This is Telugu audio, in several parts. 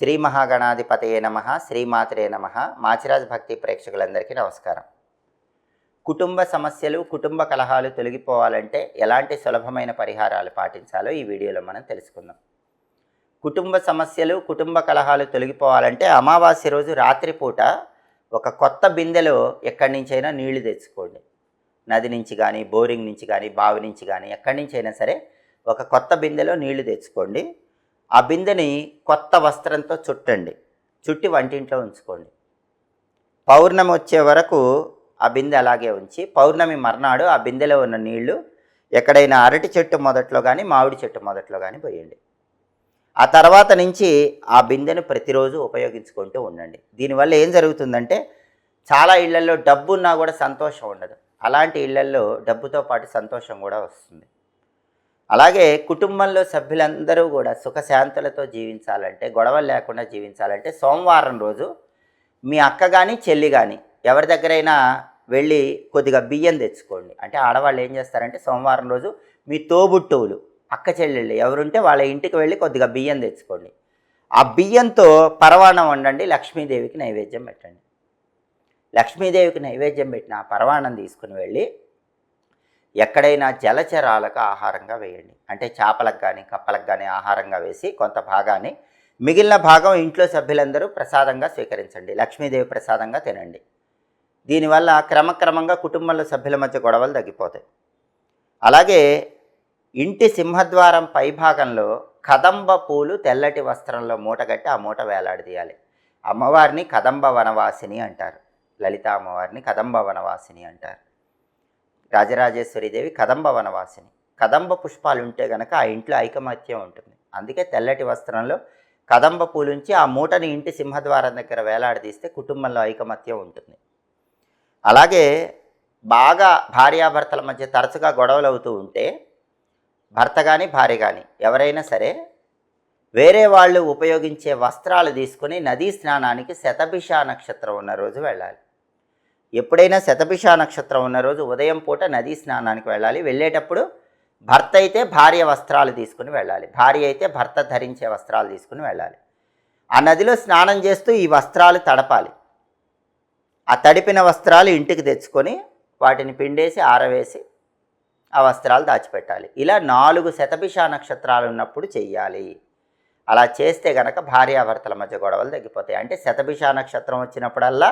శ్రీ మహాగణాధిపతయే నమ శ్రీమాత్రే నమ. మాచిరాజ్ భక్తి ప్రేక్షకులందరికీ నమస్కారం. కుటుంబ సమస్యలు కుటుంబ కలహాలు తొలగిపోవాలంటే ఎలాంటి సులభమైన పరిహారాలు పాటించాలో ఈ వీడియోలో మనం తెలుసుకుందాం. కుటుంబ సమస్యలు కుటుంబ కలహాలు తొలగిపోవాలంటే అమావాస్య రోజు రాత్రిపూట ఒక కొత్త బిందెలో ఎక్కడి నుంచైనా నీళ్ళు తెచ్చుకోండి. నది నుంచి కానీ బోరింగ్ నుంచి కానీ బావి నుంచి కానీ ఎక్కడి నుంచి అయినా సరే ఒక కొత్త బిందెలో నీళ్ళు తెచ్చుకోండి. ఆ బిందెని కొత్త వస్త్రంతో చుట్టండి. చుట్టి వంటింట్లో ఉంచుకోండి. పౌర్ణమి వచ్చే వరకు ఆ బిందె అలాగే ఉంచి పౌర్ణమి మర్నాడు ఆ బిందెలో ఉన్న నీళ్ళు ఎక్కడైనా అరటి చెట్టు మొదట్లో కానీ మామిడి చెట్టు మొదట్లో కానీ పోయండి. ఆ తర్వాత నుంచి ఆ బిందెను ప్రతిరోజు ఉపయోగించుకుంటూ ఉండండి. దీనివల్ల ఏం జరుగుతుందంటే చాలా ఇళ్ళలో డబ్బు ఉన్నా కూడా సంతోషం ఉండదు. అలాంటి ఇళ్ళలో డబ్బుతో పాటు సంతోషం కూడా వస్తుంది. అలాగే కుటుంబంలో సభ్యులందరూ కూడా సుఖశాంతులతో జీవించాలంటే గొడవలు లేకుండా జీవించాలంటే సోమవారం రోజు మీ అక్క కానీ చెల్లి కానీ ఎవరి దగ్గరైనా వెళ్ళి కొద్దిగా బియ్యం తెచ్చుకోండి. అంటే ఆడవాళ్ళు ఏం చేస్తారంటే సోమవారం రోజు మీ తోబుట్టువులు అక్క చెల్లెళ్ళు ఎవరుంటే వాళ్ళ ఇంటికి వెళ్ళి కొద్దిగా బియ్యం తెచ్చుకోండి. ఆ బియ్యంతో పరవాణం వండండి లక్ష్మీదేవికి నైవేద్యం పెట్టండి. లక్ష్మీదేవికి నైవేద్యం పెట్టిన ఆ పరవాణం తీసుకుని వెళ్ళి ఎక్కడైనా జలచరాలకు ఆహారంగా వేయండి. అంటే చేపలకు కానీ కప్పలకు కానీ ఆహారంగా వేసి కొంత భాగాన్ని మిగిలిన భాగం ఇంట్లో సభ్యులందరూ ప్రసాదంగా స్వీకరించండి. లక్ష్మీదేవి ప్రసాదంగా తినండి. దీనివల్ల క్రమక్రమంగా కుటుంబంలో సభ్యుల మధ్య గొడవలు తగ్గిపోతాయి. అలాగే ఇంటి సింహద్వారం పైభాగంలో కదంబ పూలు తెల్లటి వస్త్రంలో మూటగట్టి ఆ మూట వేలాడదీయాలి అమ్మవారిని కదంబ వనవాసిని అంటారు. లలిత అమ్మవారిని కదంబ వనవాసిని అంటారు. రాజరాజేశ్వరీదేవి కదంబ వనవాసిని. కదంబ పుష్పాలు ఉంటే గనక ఆ ఇంట్లో ఐకమత్యం ఉంటుంది. అందుకే తెల్లటి వస్త్రంలో కదంబ పూలుంచి ఆ మూటని ఇంటి సింహద్వారం దగ్గర వేలాడదీస్తే కుటుంబంలో ఐకమత్యం ఉంటుంది. అలాగే బాగా భార్యాభర్తల మధ్య తరచుగా గొడవలు అవుతూ ఉంటే భర్త కానీ భార్య కానీ ఎవరైనా సరే వేరే వాళ్ళు ఉపయోగించే వస్త్రాలు తీసుకుని నదీ స్నానానికి శతభిష నక్షత్రం ఉన్న రోజు వెళ్ళాలి. ఎప్పుడైనా శతభిష నక్షత్రం ఉన్న రోజు ఉదయం పూట నదీ స్నానానికి వెళ్ళాలి. వెళ్ళేటప్పుడు భర్త అయితే భార్య వస్త్రాలు తీసుకుని వెళ్ళాలి. భార్య అయితే భర్త ధరించే వస్త్రాలు తీసుకుని వెళ్ళాలి. ఆ నదిలో స్నానం చేస్తూ ఈ వస్త్రాలు తడపాలి. ఆ తడిపిన వస్త్రాలు ఇంటికి తెచ్చుకొని వాటిని పిండేసి ఆరవేసి ఆ వస్త్రాలు దాచిపెట్టాలి. ఇలా నాలుగు శతభిష నక్షత్రాలు ఉన్నప్పుడు చెయ్యాలి. అలా చేస్తే గనక భార్యాభర్తల మధ్య గొడవలు తగ్గిపోతాయి. అంటే శతభిష నక్షత్రం వచ్చినప్పుడల్లా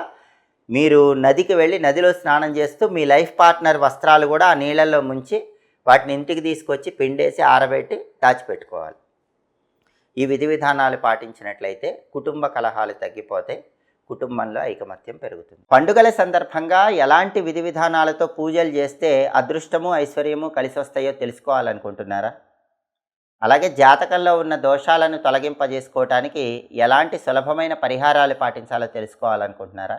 మీరు నదికి వెళ్ళి నదిలో స్నానం చేస్తూ మీ లైఫ్ పార్ట్నర్ వస్త్రాలు కూడా ఆ నీళ్ళల్లో ముంచి వాటిని ఇంటికి తీసుకొచ్చి పిండేసి ఆరబెట్టి దాచిపెట్టుకోవాలి. ఈ విధి విధానాలు పాటించినట్లయితే కుటుంబ కలహాలు తగ్గిపోతే కుటుంబంలో ఐకమత్యం పెరుగుతుంది. పండుగల సందర్భంగా ఎలాంటి విధి విధానాలతో పూజలు చేస్తే అదృష్టము ఐశ్వర్యము కలిసి వస్తాయో తెలుసుకోవాలనుకుంటున్నారా? అలాగే జాతకంలో ఉన్న దోషాలను తొలగింపజేసుకోవటానికి ఎలాంటి సులభమైన పరిహారాలు పాటించాలో తెలుసుకోవాలనుకుంటున్నారా?